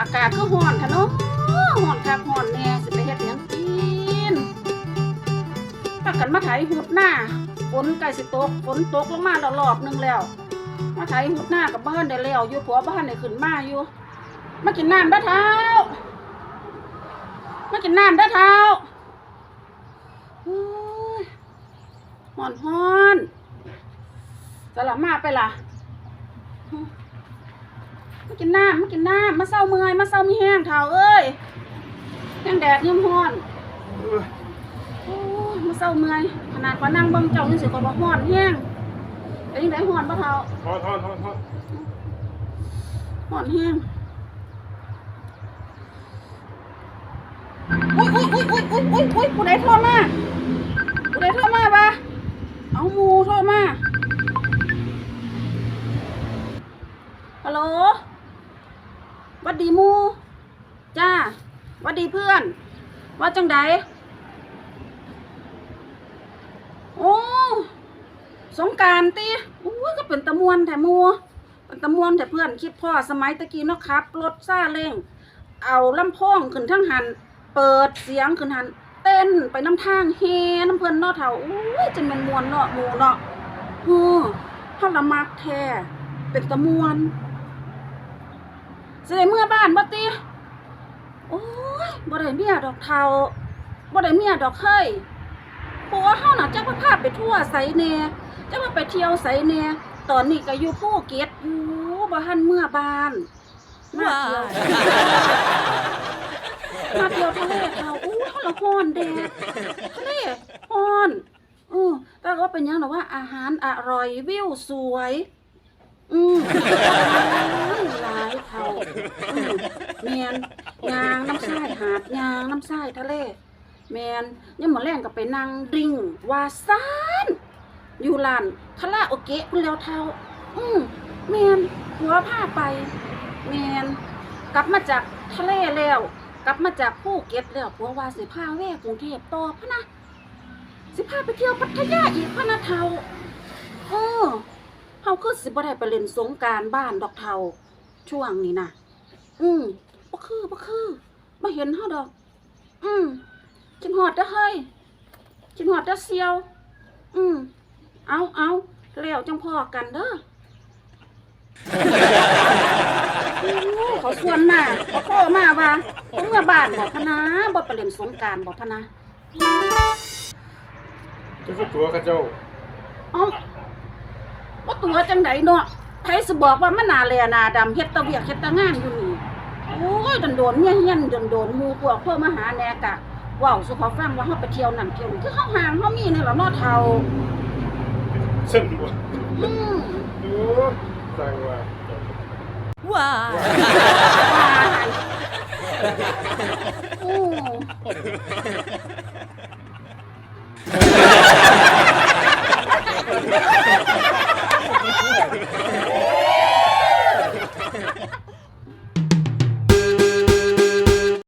อากาศคือร้อนทะเนาะร้อนคักร้อนแน่สิไปเฮ็ดหยังกินถ้ากันมาไถหุดหน้าฝนใกล้สิตกฝนตกลงมาแล้วรอบนึงแล้ว มาไถหุดหน้ากับบ้านได้แล้วอยู่ผัวบ้านได้ขึ้นมาอยู่ มากินน้ำด้อเท้า มากินน้ำด้อเท้าโอ้ยฮ้อนฮ้อนสลับมาไปล่ะ มากินน้ำมากินน้ำมาเศร้าเมื่อยมาเศร้ามีแห้งเท้าเอ้ยแห้งแดดยิ่มฮ้อนโอ้ยมาเศร้าเมื่อยขนาดว่านั่งเบิ่งเจ้านี่สิก็บ่ฮ้อนแห้งเป็นยังไงฮ้อนบ่เท้าทอนทอนทอนทอนฮ้อนแห้งอุ้ยอุ้ยอุ้ยอุ้ยอุ้ยอุ้ยอุ้ยผู้ใดโทรมาผู้ใดโทรมาปะเอาหมูโทรมา วัดดีมูจ้าวัดดีเพื่อน ว่าจังใดโอ้สงการตีอู้ก็เป็นตะมวนแต่มัวเป็นตะมวนแต่เพื่อนคิดพ่อสมัยตะกี้เนาะครับรถซาเล้งเอาลำโพงขึ้นทั้งหัน เปิดเสียงขึ้นหัน เต้นไปน้ำทางเฮน้ำเพิ่นเนาะเถ่าอู้ยจะเป็นมวนเนาะมูเนาะฮู้เฮาละมักแท้เป็นตะมวน สิได้เมื่อบ้านบ่ติโอ้ยบ่ได้เมียดอกเทาบ่ได้เมียดอกเฮ้ยผัวเฮาน่ะจักว่าพาไปทั่วไสแหน่จักว่าไปเที่ยวไสแหน่ตอนนี้ก็อยู่ภูเก็ตอยู่บ่ทันเมื่อบ้านมาเที่ยวมาเที่ยวทะเลเทาอู้เฮาละฮ้อนแดดทะเลฮ้อนเออแต่ก็เป็นหยังดอกว่าอาหารอร่อยวิวสวย อืมหลายเท่าอืม แมนยางน้ำทรายหาดยางน้ำทรายทะเล แมนยังมาแล่งกับไปนั่งดริงวาซานอยู่ลานคาราโอเกะคุณแล้วเท่า อืมแมนหัวผ้าไป แมนกลับมาจากทะเลแล้ว กลับมาจากภูเก็ตแล้วผัวว่าสิพาแว่กรุงเทพต่อพะนะสิพาไปเที่ยวพัทยาอีกพะนะเท่าเออเฮาคือสิบ่ได้ไปเล่นสงการบ้านดอกเทาช่วงนี้นะ อืมบ่คือบ่คือบ่เห็นเฮาดอก อืมจินหอดเด้อเฮ้ยจินหอดเด้อเซียว อืมเอาเอาแล้วจังพอกันเด้อโอ้เขาชวนมาเขาโทรมาว่าเมื่อบ้านบ่พะนะบ่ไปเล่นสงกรารบ่พะนะจะคือตัวข้าเจ้าเอ้าว่าตัวจังไดเนาะไผสิบอกว่ามันหนาแลหนาดำเฮ็ดแตะเวียกเฮ็ดแตะงานอยู่นี่ โอ้ยดันโดนเงี้ยเงี้ยโดนโดนมูพวกพวกมาหาแนกะว่าวสุเขาฟังว่าเขาไปเที่ยวนั่นเที่ยวนี่คือเขาห่างเขามีนี่หรอนอเทาเส้นหัวอือดูสั่งว่าว้าอู้